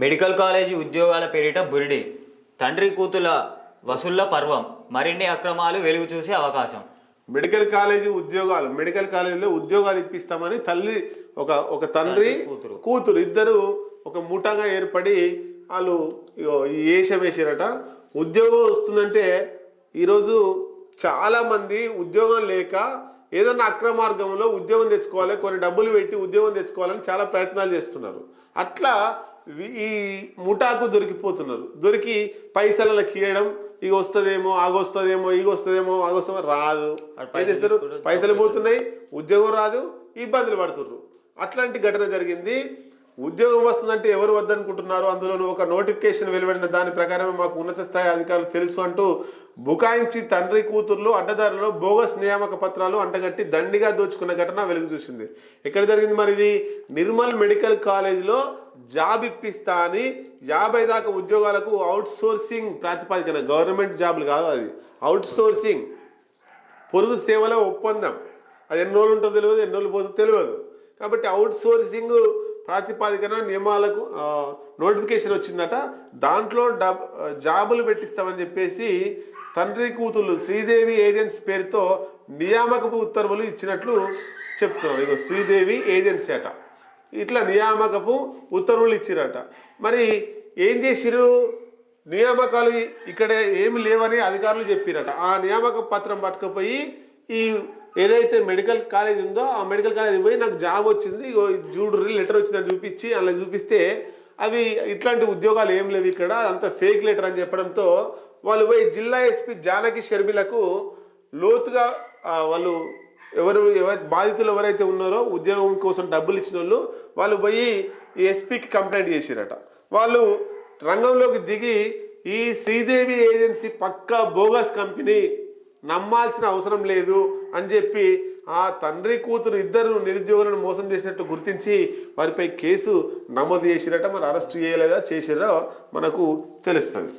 Medical college ఉద్యోగాల పేరిట బురిడి. తండ్రి కూతుల వసూళ్ళ పర్వం. మరిన్ని అక్రమాలు వెలుగు చూసే అవకాశం. మెడికల్ కాలేజీ ఉద్యోగాలు మెడికల్ కాలేజీలో ఉద్యోగాలు ఇప్పిస్తామని తల్లి ఒక ఒక తండ్రి కూతురు. కూతురు ఇద్దరు ఒక ముఠాగా ఏర్పడి వాళ్ళు ఏషం వేసారట. ఉద్యోగం వస్తుందంటే ఈరోజు చాలా మంది ఉద్యోగం లేక ఏదన్నా అక్రమార్గంలో ఉద్యోగం తెచ్చుకోవాలి కొన్ని డబ్బులు పెట్టి ఉద్యోగం తెచ్చుకోవాలని చాలా ప్రయత్నాలు చేస్తున్నారు. అట్లా ఈ ముఠాకు దొరికిపోతున్నారు. దొరికి పైసలలో కీయడం ఇక వస్తుందేమో ఆగొస్తుందేమో ఇగ వస్తుందేమో ఆగొస్తుందో రాదు. ఏం చేస్తారు? పైసలు పోతున్నాయి ఉద్యోగం రాదు ఇబ్బందులు పడుతుర్రు. అట్లాంటి ఘటన జరిగింది. ఉద్యోగం వస్తుందంటే ఎవరు వద్దనుకుంటున్నారు? అందులోనూ ఒక నోటిఫికేషన్ వెలువడిన దాని ప్రకారమే మాకు ఉన్నత స్థాయి అధికారులు తెలుసు అంటూ బుకాయించి తండ్రి కూతుర్లు అడ్డదారులు బోగస్ నియామక పత్రాలు అంటగట్టి దండిగా దోచుకున్న ఘటన వెలుగు చూసింది. ఎక్కడ జరిగింది మరి ఇది? నిర్మల్ మెడికల్ కాలేజీలో జాబ్ ఇప్పిస్తా అని యాభై దాకా ఉద్యోగాలకు అవుట్ సోర్సింగ్ ప్రాతిపదికన. గవర్నమెంట్ జాబులు కాదు అది. అవుట్ సోర్సింగ్ పొరుగు సేవల ఒప్పందం. అది ఎన్ని రోజులు ఉంటుందో తెలియదు ఎన్ని రోజులు పోతుందో తెలియదు. కాబట్టి అవుట్ సోర్సింగ్ ప్రాతిపాదికన నియమాలకు నోటిఫికేషన్ వచ్చిందట. దాంట్లో డబ్ జాబులు పెట్టిస్తామని చెప్పేసి తండ్రి కూతుళ్ళు శ్రీదేవి ఏజెన్సీ పేరుతో నియామకపు ఉత్తర్వులు ఇచ్చినట్లు చెప్తున్నారు. ఇగో శ్రీదేవి ఏజెన్సీ అట. ఇట్లా నియామకపు ఉత్తర్వులు ఇచ్చిరట. మరి ఏం చేసిరు నియామకాలు ఇక్కడ ఏమి లేవని అధికారులు చెప్పిరట. ఆ నియామక పత్రం పట్టుకుపోయి ఈ ఏదైతే మెడికల్ కాలేజ్ ఉందో ఆ మెడికల్ కాలేజ్ పోయి నాకు జాబ్ వచ్చింది జూడు ఇది చూడు లెటర్ వచ్చిందని చూపించి అలా చూపిస్తే అవి ఇట్లాంటి ఉద్యోగాలు ఏం లేవు ఇక్కడ అదంతా ఫేక్ లెటర్ అని చెప్పడంతో వాళ్ళు పోయి జిల్లా ఎస్పీ జానకి షర్మిలకు లోతుగా వాళ్ళు ఎవరు ఎవరు బాధితులు ఎవరైతే ఉన్నారో ఉద్యోగం కోసం డబ్బులు ఇచ్చిన వాళ్ళు వాళ్ళు పోయి ఈ ఎస్పీకి కంప్లైంట్ చేసిరట. వాళ్ళు రంగంలోకి దిగి ఈ శ్రీదేవి ఏజెన్సీ పక్కా బోగస్ కంపెనీ నమ్మాల్సిన అవసరం లేదు అని చెప్పి ఆ తండ్రి కూతురు ఇద్దరు నిరుద్యోగులను మోసం చేసినట్టు గుర్తించి వారిపై కేసు నమోదు చేసిరట మరి అరెస్ట్ చేయలేదా చేసిరో మనకు తెలుస్తుంది.